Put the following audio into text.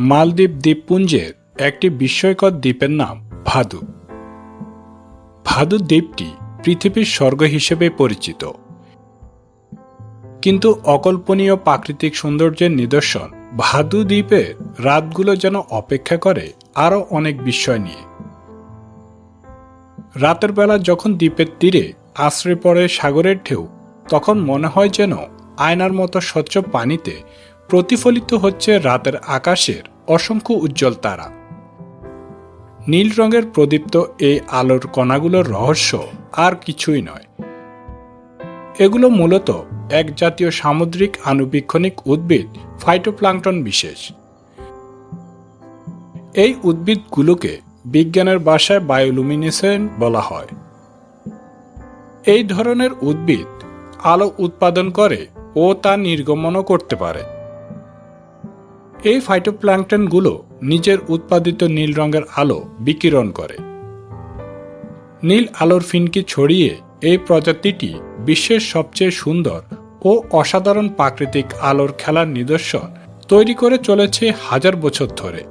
মালদ্বীপ দ্বীপপুঞ্জের একটি বিস্ময়কর দ্বীপের নাম ভাদু। ভাদু দ্বীপটি পৃথিবীর স্বর্গ হিসেবে পরিচিত। কিন্তু অকল্পনীয় প্রাকৃতিক সৌন্দর্যের নিদর্শন ভাদু দ্বীপের রাতগুলো যেন অপেক্ষা করে আরও অনেক বিস্ময় নিয়ে। রাতের বেলা যখন দ্বীপের তীরে আশ্রয় পড়ে সাগরের ঢেউ, তখন মনে হয় যেন আয়নার মতো স্বচ্ছ পানিতে প্রতিফলিত হচ্ছে রাতের আকাশের অসংখ্য উজ্জ্বল তারা। নীল রঙের প্রদীপ্ত এই আলোর কণাগুলোর রহস্য আর কিছুই নয়। এগুলো মূলত এক জাতীয় সামুদ্রিক আণুবীক্ষণিক উদ্ভিদ ফাইটোপ্লাঙ্কটন বিশেষ। এই উদ্ভিদগুলোকে বিজ্ঞানের বাসায় বায়োলুমিনেসেন্ট বলা হয়। এই ধরনের উদ্ভিদ আলো উৎপাদন করে ও তা নির্গমনও করতে পারে। এই ফাইটোপ্ল্যাঙ্কটনগুলো নিজের উৎপাদিত নীল রঙের আলো বিকিরণ করে। নীল আলোর ফিনকি ছড়িয়ে এই প্রজাতিটি বিশ্বের সবচেয়ে সুন্দর ও অসাধারণ প্রাকৃতিক আলোর খেলার নিদর্শন তৈরি করে চলেছে হাজার বছর ধরে।